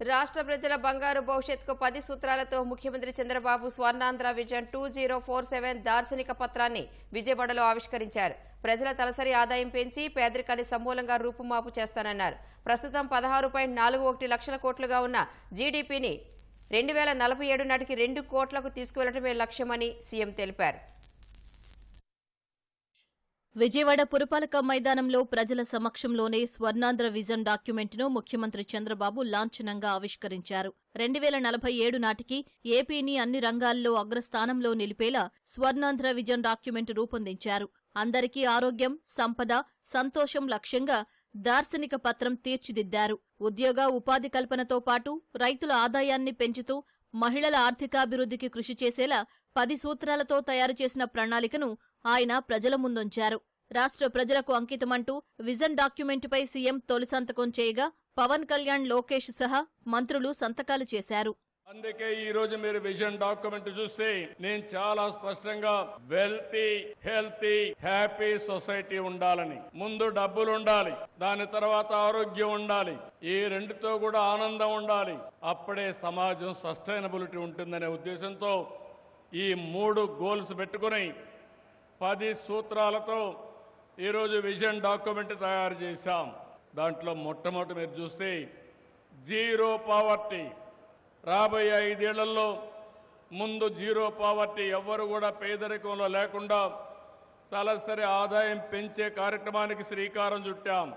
రాష్ట్ర ప్రజల బంగారు భవిష్యత్తుకు పది సూత్రాలతో ముఖ్యమంత్రి Chandrababu Swarnandhra vision two zero four seven దార్శనిక పత్రాన్ని విజయవాడలో ఆవిష్కరించారు. ప్రజల తలసరి ఆదాయం పెంచి పేదరికాన్ని సమూలంగా రూపుమాపు చేస్తానన్నారు. ప్రస్తుతం పదహారు పాయింట్ నాలుగు ఒకటి లక్షల కోట్లుగా ఉన్న జీడీపీని రెండు వేల నలభై ఏడు నాటికి రెండు కోట్లకు తీసుకువెళ్ళడమే లక్ష్యమని సీఎం తెలిపారు. విజయవాడ పురపాలక మైదానంలో ప్రజల సమక్షంలోనే స్వర్ణాంధ్ర విజన్ డాక్యుమెంట్ను ముఖ్యమంత్రి చంద్రబాబు లాంఛనంగా ఆవిష్కరించారు. రెండు వేల నలభై ఏడు నాటికి ఏపీని అన్ని రంగాల్లో అగ్రస్థానంలో నిలిపేలా స్వర్ణాంధ్ర విజన్ డాక్యుమెంట్ రూపొందించారు. అందరికీ ఆరోగ్యం సంపద సంతోషం లక్ష్యంగా దార్శనిక పత్రం తీర్చిదిద్దారు. ఉద్యోగ ఉపాధి కల్పనతో పాటు రైతుల ఆదాయాన్ని పెంచుతూ మహిళల ఆర్థికాభివృద్ధికి కృషి చేసేలా పది సూత్రాలతో తయారు చేసిన ప్రణాళికను ఆయన ప్రజల ముందుంచారు. రాష్ట్ర ప్రజలకు అంకితమంటూ విజన్ డాక్యుమెంటుపై సీఎం తొలి సంతకం చేయగా పవన్ కళ్యాణ్ లోకేష్ సహా మంత్రులు సంతకాలు చేశారు. అందుకే ఈ రోజు మీరు విజన్ డాక్యుమెంట్ చూస్తే నేను చాలా స్పష్టంగా వెల్తీ హెల్తీ హ్యాపీ సొసైటీ ఉండాలని. ముందు డబ్బులు ఉండాలి దాని తర్వాత ఆరోగ్యం ఉండాలి ఈ రెండుతో కూడా ఆనందం ఉండాలి. అప్పుడే సమాజం సస్టైనబిలిటీ ఉంటుందనే ఉద్దేశంతో ఈ మూడు గోల్స్ పెట్టుకుని పది సూత్రాలతో ఈరోజు విజన్ డాక్యుమెంట్ తయారు చేశాం. దాంట్లో మొట్టమొదటి మీరు చూస్తే జీరో పావర్టీ. రాబోయే ఐదేళ్ళలో ముందు జీరో పావర్టీ ఎవ్వరు కూడా పేదరికంలో లేకుండా తలసరి ఆదాయం పెంచే కార్యక్రమానికి శ్రీకారం చుట్టాం.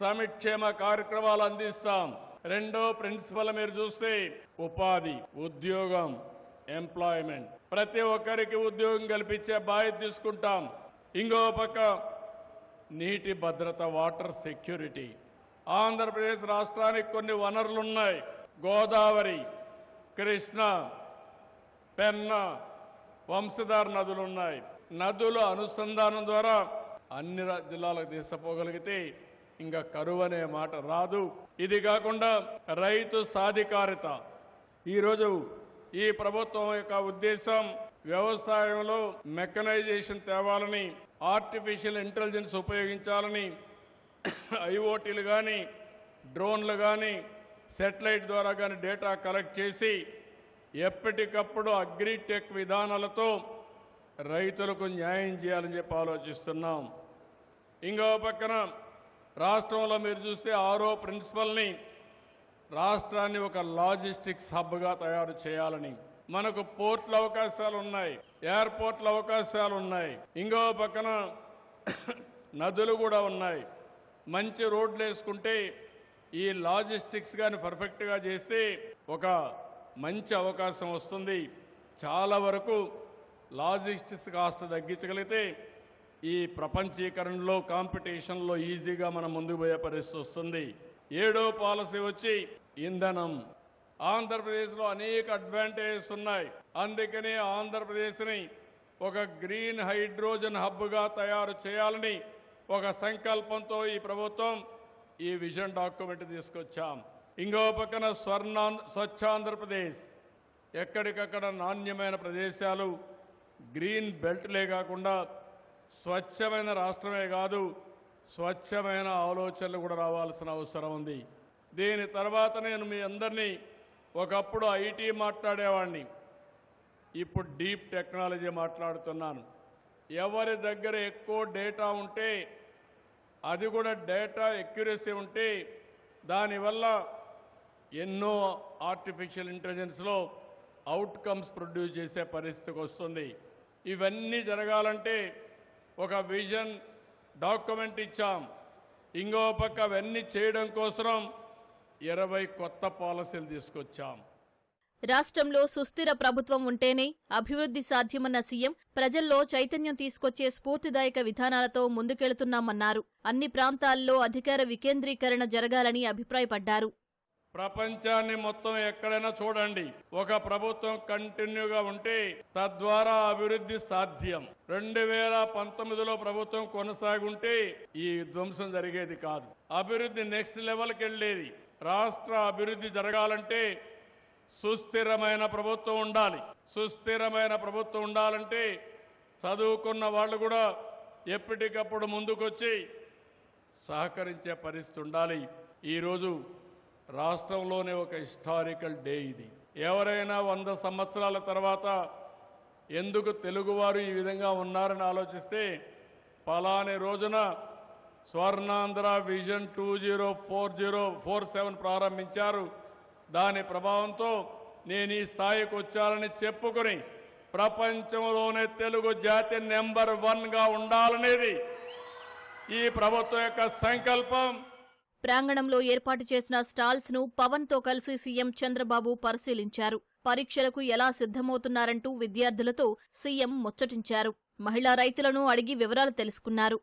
సమిక్షేమ కార్యక్రమాలు అందిస్తాం. రెండో ప్రిన్సిపల్ మీరు చూస్తే ఉపాధి ఉద్యోగం ఎంప్లాయ్మెంట్ ప్రతి ఒక్కరికి ఉద్యోగం కల్పించే బాధ్యత తీసుకుంటాం. ఇంకో పక్క నీటి భద్రత వాటర్ సెక్యూరిటీ ఆంధ్రప్రదేశ్ రాష్ట్రానికి కొన్ని వనరులు ఉన్నాయి. గోదావరి కృష్ణ పెన్న వంశధార నదులు ఉన్నాయి. నదుల అనుసంధానం ద్వారా అన్ని జిల్లాలకు తీసుకుపోగలిగితే ఇంకా కరువు అనే మాట రాదు. ఇది కాకుండా రైతు సాధికారిత. ఈరోజు ఈ ప్రభుత్వం యొక్క ఉద్దేశం వ్యవసాయంలో మెకనైజేషన్ తేవాలని ఆర్టిఫిషియల్ ఇంటెలిజెన్స్ ఉపయోగించాలని ఐఓటీలు కానీ డ్రోన్లు కానీ సెటిలైట్ ద్వారా కానీ డేటా కలెక్ట్ చేసి ఎప్పటికప్పుడు అగ్రిటెక్ విధానాలతో రైతులకు న్యాయం చేయాలని చెప్పి ఆలోచిస్తున్నాం. ఇంకో పక్కన రాష్ట్రంలో మీరు చూస్తే ఆరో ప్రిన్సిపల్ని రాష్ట్రాన్ని ఒక లాజిస్టిక్స్ హబ్గా తయారు చేయాలని. మనకు పోర్ట్ల అవకాశాలు ఉన్నాయి ఎయిర్పోర్ట్ల అవకాశాలు ఉన్నాయి ఇంకో పక్కన నదులు కూడా ఉన్నాయి. మంచి రోడ్లు వేసుకుంటే ఈ లాజిస్టిక్స్ కానీ పర్ఫెక్ట్గా చేస్తే ఒక మంచి అవకాశం వస్తుంది. చాలా వరకు లాజిస్టిక్స్ కాస్త తగ్గించగలిగితే ఈ ప్రపంచీకరణలో కాంపిటీషన్లో ఈజీగా మనం ముందుకు పోయే పరిస్థితి వస్తుంది. ఏడో పాలసీ వచ్చి ఇంధనం. ఆంధ్రప్రదేశ్లో అనేక అడ్వాంటేజెస్ ఉన్నాయి. అందుకనే ఆంధ్రప్రదేశ్ని ఒక గ్రీన్ హైడ్రోజన్ హబ్గా తయారు చేయాలని ఒక సంకల్పంతో ఈ ప్రభుత్వం ఈ విజన్ డాక్యుమెంట్ తీసుకొచ్చాం. ఇంకో పక్కన స్వర్ణ స్వచ్ఛాంధ్రప్రదేశ్. ఎక్కడికక్కడ నాణ్యమైన ప్రదేశాలు గ్రీన్ బెల్ట్లే కాకుండా స్వచ్ఛమైన రాష్ట్రమే కాదు స్వచ్ఛమైన ఆలోచనలు కూడా రావాల్సిన అవసరం ఉంది. దీని తర్వాత నేను మీ అందరినీ ఒకప్పుడు ఐటీ మాట్లాడేవాడిని ఇప్పుడు డీప్ టెక్నాలజీ మాట్లాడుతున్నాను. ఎవరి దగ్గర ఎక్కువ డేటా ఉంటే అది కూడా డేటా ఎక్యురసీ ఉంటే దానివల్ల ఎన్నో ఆర్టిఫిషియల్ ఇంటెలిజెన్స్లో అవుట్కమ్స్ ప్రొడ్యూస్ చేసే పరిస్థితికి వస్తుంది. ఇవన్నీ జరగాలంటే ఒక విజన్ డాక్యుమెంట్ ఇచ్చాం. ఇంకో పక్క అవన్నీ చేయడం కోసం ఇరవై కొత్త పాలసీలు తీసుకొచ్చాం. రాష్ట్రంలో సుస్థిర ప్రభుత్వం ఉంటేనే అభివృద్ధి సాధ్యమన్న సీఎం ప్రజల్లో చైతన్యం తీసుకొచ్చే స్ఫూర్తిదాయక విధానాలతో ముందుకెళుతున్నామన్నారు. అన్ని ప్రాంతాల్లో అధికార వికేంద్రీకరణ జరగాలని అభిప్రాయపడ్డారు. ప్రపంచాన్ని మొత్తం ఎక్కడైనా చూడండి. ఒక ప్రభుత్వం కంటిన్యూగా ఉంటే తద్వారా అభివృద్ధి సాధ్యం. రెండు వేల పంతొమ్మిదిలో ప్రభుత్వం కొనసాగుంటే ఈ ధ్వంసం జరిగేది కాదు. అభివృద్ధి నెక్స్ట్ లెవెల్కి వెళ్ళేది. రాష్ట్ర అభివృద్ధి జరగాలంటే సుస్థిరమైన ప్రభుత్వం ఉండాలి. సుస్థిరమైన ప్రభుత్వం ఉండాలంటే చదువుకున్న వాళ్ళు కూడా ఎప్పటికప్పుడు ముందుకొచ్చి సహకరించే పరిస్థితి ఉండాలి. ఈరోజు రాష్ట్రంలోనే ఒక హిస్టారికల్ డే ఇది. ఎవరైనా వంద సంవత్సరాల తర్వాత ఎందుకు తెలుగువారు ఈ విధంగా ఉన్నారని ఆలోచిస్తే పలాని రోజున Swarnandhra vision two zero four zero four seven ప్రారంభించారు. దాని ప్రభావంతో నేను ఈ స్థాయికి వచ్చానని చెప్పుకొని ప్రపంచంలోనే తెలుగు జాతి నెంబర్ వన్గా ఉండాలనేది ఈ ప్రభుత్వం యొక్క సంకల్పం. ప్రాంగణంలో ఏర్పాటు చేసిన స్టాల్స్ను పవన్తో కలిసి సీఎం చంద్రబాబు పరిశీలించారు. పరీక్షలకు ఎలా సిద్ధమవుతున్నారంటూ విద్యార్థులతో సీఎం ముచ్చటించారు. మహిళా రైతులను అడిగి వివరాలు తెలుసుకున్నారు.